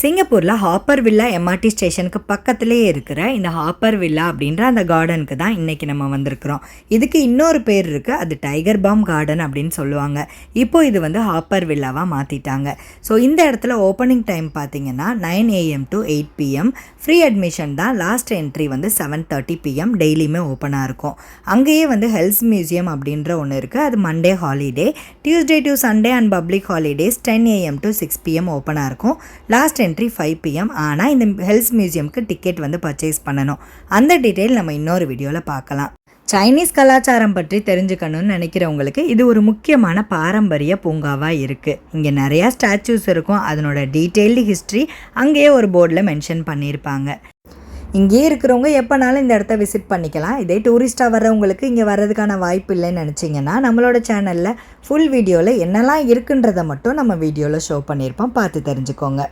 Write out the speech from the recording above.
சிங்கப்பூரில் hopper villa MRT ஸ்டேஷனுக்கு பக்கத்துலேயே இருக்கிற இந்த ஹாப்பர் வில்லா அப்படின்ற அந்த கார்டனுக்கு தான் இன்றைக்கி நம்ம வந்திருக்கிறோம். இதுக்கு இன்னொரு பேர் இருக்குது அது டைகர் பாம் கார்டன் அப்படின்னு சொல்லுவாங்க. இப்போ இது வந்து ஹாப்பர் வில்லாவாக மாற்றிட்டாங்க ஸோ இந்த இடத்துல ஓப்பனிங் டைம் பார்த்தீங்கன்னா nine AM to eight PM free admission தான் லாஸ்ட் என்ட்ரி வந்து செவன் தேர்ட்டி பிஎம் டெய்லியுமே ஓப்பனாக இருக்கும். அங்கேயே வந்து ஹெல்த் மியூசியம் அப்படின்ற ஒன்று இருக்குது அது Monday holiday Tuesday to Sunday and public holidays ten AM to six PM ஓப்பனாக இருக்கும். லாஸ்ட் என்ட்ரி ஃபைவ் பிஎம் ஆனால் இந்த ஹெல்த் மியூசியம்க்கு டிக்கெட் வந்து பர்ச்சேஸ் பண்ணணும். அந்த டீட்டெயில் நம்ம இன்னொரு வீடியோவில் பார்க்கலாம். சைனீஸ் கலாச்சாரம் பற்றி தெரிஞ்சுக்கணும்னு நினைக்கிறவங்களுக்கு இது ஒரு முக்கியமான பாரம்பரிய பூங்காவாக இருக்குது இங்கே நிறையா ஸ்டாச்சூஸ் இருக்கும். அதனோட டீட்டெயில்டு ஹிஸ்ட்ரி அங்கேயே ஒரு போர்டில் மென்ஷன் பண்ணியிருப்பாங்க. இங்கேயே இருக்கிறவங்க எப்போனாலும் இந்த இடத்த விசிட் பண்ணிக்கலாம். இதே டூரிஸ்ட்டாக வர்றவங்களுக்கு இங்கே வர்றதுக்கான வாய்ப்பு இல்லைன்னு நினச்சிங்கன்னா நம்மளோட சேனலில் ஃபுல் வீடியோவில் என்னெல்லாம் இருக்குன்றதை மட்டும் நம்ம வீடியோவில் ஷோ பண்ணியிருப்போம். பார்த்து தெரிஞ்சுக்கோங்க.